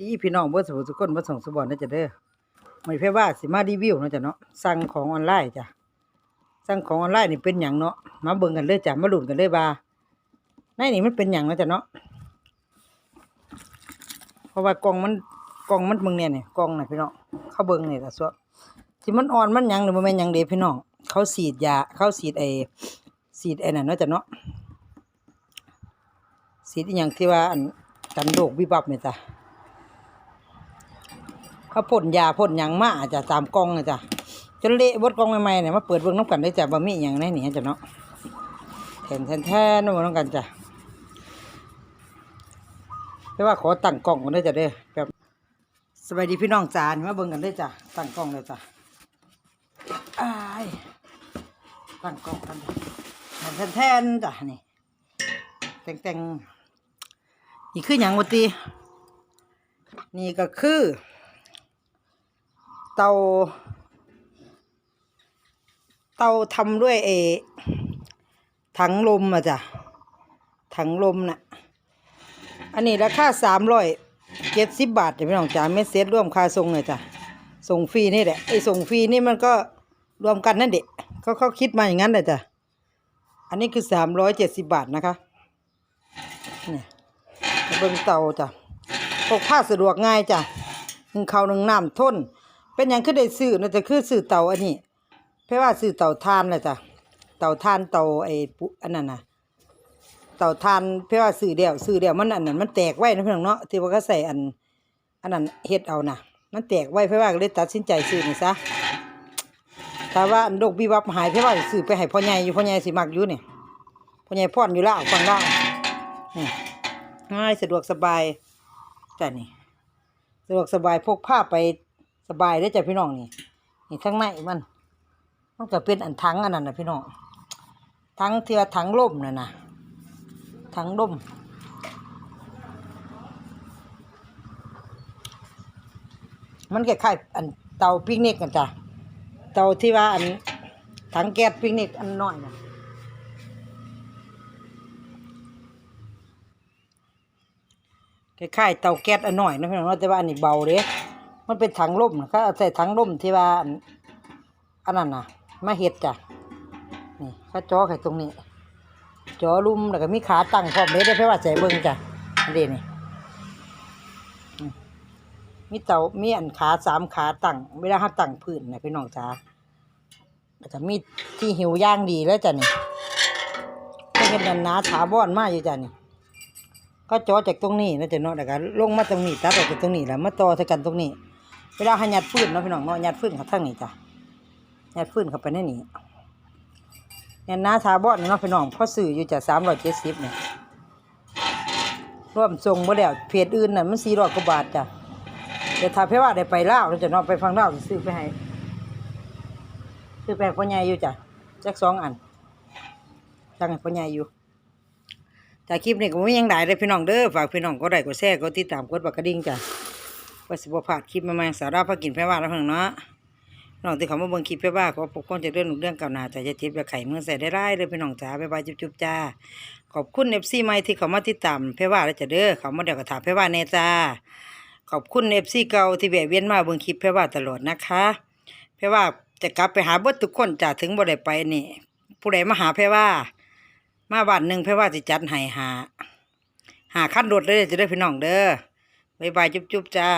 ดีพี่น้องเบ่สุทุกคนบ่ส่งสบอนนะจ๊ะเด้อไม่เพ่ว่าสิมารีวิวนะจ๊ะเนาะสั่งของออนไลน์จ้ะสั่งของออนไลน์นี่เป็นหยังเนาะมาเบิ่งกันเลยจ้ะมาหลุ้นกันเลยว่าในนี่มันเป็นหยังนะจ๊ะเนาะเพราะว่ากล่องมันกล่องมันเบิ่งเนี่ยนี่กล่องน่ะพี่น้องเขาเบิ่งนี่ล่ะซัวที่มันอ่อนมันยังหรือบ่แม่นยังเด้พี่น้องเขาฉีดยาเขาฉีดไอ้ฉีดไอ้นั่นเนาะจ๊ะเนาะฉีดอีหยังที่ว่าอันกันโรควิบัตินี่ยจ้ะ เขาพ่นยาพ่นหยังมาจ้ะตามกล่องเลยจ้ะจนเละบดกล่องใหม่ๆเนี่ยมาเปิดเบิ่งน้ำกันได้จ้ะบะหมี่อย่างในนี่จ้ะเนาะแทนแทนแทนน้ำมันน้ำกันจ้ะแต่ว่าขอตั้งกล่องกันได้จ้ะเด้อแบบสบายดีพี่น้องจานมาเบิ่งกันได้จ้ะตั้งกล่องเลยจ้ะไอ้ตั้งกล่องกันแทนแทนแทนจ้ะนี่แต่งแต่งๆนี่คืออย่างวะตีนี่ก็คือ เตา เตาทำด้วยเอถังลมอะจ้ะถังลมน่ะ อันนี้ราคาสามร้อยเจ็ดสิบบาทจ้ะพี่น้องจ๋าเม็ดเซ็ตร่วมค่าส่งเลยจ้ะส่งฟรีนี่แหละไอ้ส่งฟรีนี่มันก็รวมกันนั่นเด็กเขาเขาคิดมาอย่างนั้นเลยจ้ะอันนี้คือสามร้อยเจ็ดสิบบาทนะคะนี่เบิ่งเตาจ้ะพกผ้าสะดวกง่ายจ้ะหนึ่งเขาหนึ่งน้ำท้น เป็นอย่างคือได้ซื้อนะแต่คือซื้อเตาอันนี้เพราะว่าซื้อเตาทานเลยจ้ะเตาทานเตาไอ้ปุอันนั้นน่ะเตาทานเพราะว่าซื้อเดียวซื้อเดียวมันอันนั้นมันแตกไว้นะเพี่องเนาะที่ว่าเขาใส่อันอันนั้นเฮ็ดเอานะมันแตกไว้เพราะว่าก็เลยตัดสินใจซื้อนี่ซะถ้าว่าอันโรคบีบับหายเพราะว่าซื้อไปให้พ่อใหญ่อยู่พ่อใหญ่สิมักอยู่นี่ยพ่อใหญ่พ่อนอยู่แล้วฟังได้นี่ง่ายสะดวกสบายจ้ะนี่สะดวกสบายพกผ้าไป สบายได้จ้ะพี่น้องนี่นี่ทั้งในมันมันก็เป็นอันทั้งอันนั้นนะพี่น้องทั้งเทียทั้งล่มน่ะนะทั้งล่มมันคล้ายอันเตาปิกนิกกันจ้ะเตาที่ว่าอันถังแก๊สปิกนิกอันน้อยน่ะคล้ายๆเตาแก๊สอันน้อยนะพี่น้องเนาะแต่ว่าอันนี้เบาเด้ มันเป็นถังล่มเขาเอาใส่ถังล่มที่ว่าอันนั้นน่ะ มาเฮ็ดจ้ะนี่เขาจ่อไข่ตรงนี้จ่อลุ่มแล้วก็มีขาตั้งพร้อมเลยได้เพราะว่าใส่เบิ่งจ้ะอันนี้นี่มีเตามีอันขาสามขาตั้งเวลาเขาตั้งพื้นนะพี่น้องจ้าแล้วก็มีที่หิวย่างดีแล้วจ้ะนี่ก็เห็นนันหนาถาบอนมากอยู่จ้ะนี่ก็จ่อจากตรงนี้นะจ๊ะเนาะแล้วก็ลงมาตรงนี้ตัดออกจากตรงนี้แล้วมาต่อใส่กันตรงนี้ เวลาให้ยัดฟืนเนาะพี่น้องเนาะยัดฟืนเขาทั้งนี้จ้ะยัดฟืนเข้าไปในนี้เนี่ยน้าทาบอนเนาะพี่น้องพอซื้ออยู่จ้ะสามร้อยเจ็ดสิบเนี่ยรวมส่งบ่แล้วเพจอื่นน่ะมันสี่ร้อยกว่าบาทจ้ะเดี๋ยวถ้าเพื่อว่าได้ไปเล่าเราจะนาะไปฟังเล่าซื้อไปให้ซื้อไปพ่อใหญ่อยู่จ้ะแจักสองอันจังให้พ่อใหญ่อยู่ถ้าคลิปนี้ก็ไม่ยังได้เลยพี่น้องเด้อฝากพี่น้องก็ได้ก็แชร์ก็ติดตามกดบักกระดิ่งจ้ะ ว่าสิบ่พาดคลิปใหม่สาระพากินแพ่ว่าแล้วเพิ่นเนาะน้องที่เขามาเบิ่งคลิปแพ่ว่าก็ปกป้องจากเรื่องหนุกเรื่องเก่าหนาแต่จะทิพย์และไข่เมืองใส่ได้ไร่เลยพี่น้องจ๋าบ๊ายบายจุ๊บจ้าขอบคุณ FC ใหม่ที่เขามาติดตามแพ่ว่าแล้วจะเด้อเขามาเดี๋ยวก็ถามแพ่ว่าแน่จ้าขอบคุณ FC เก่าที่แวะเวียนมาเบิ่งคลิปแพ่ว่าตลอดนะคะแพ่ว่าจะกลับไปหาเบิดทุกคนจ้าถึงบ่ได้ไปนี่ ผู้ใดมาหาแพ่ว่า มาบ้านหนึ่งแพ่ว่าสิจัดให้หาหาขั้นรถเลยจะได้พี่น้องเด้อ บ๊ายบายจุ๊บๆจ้า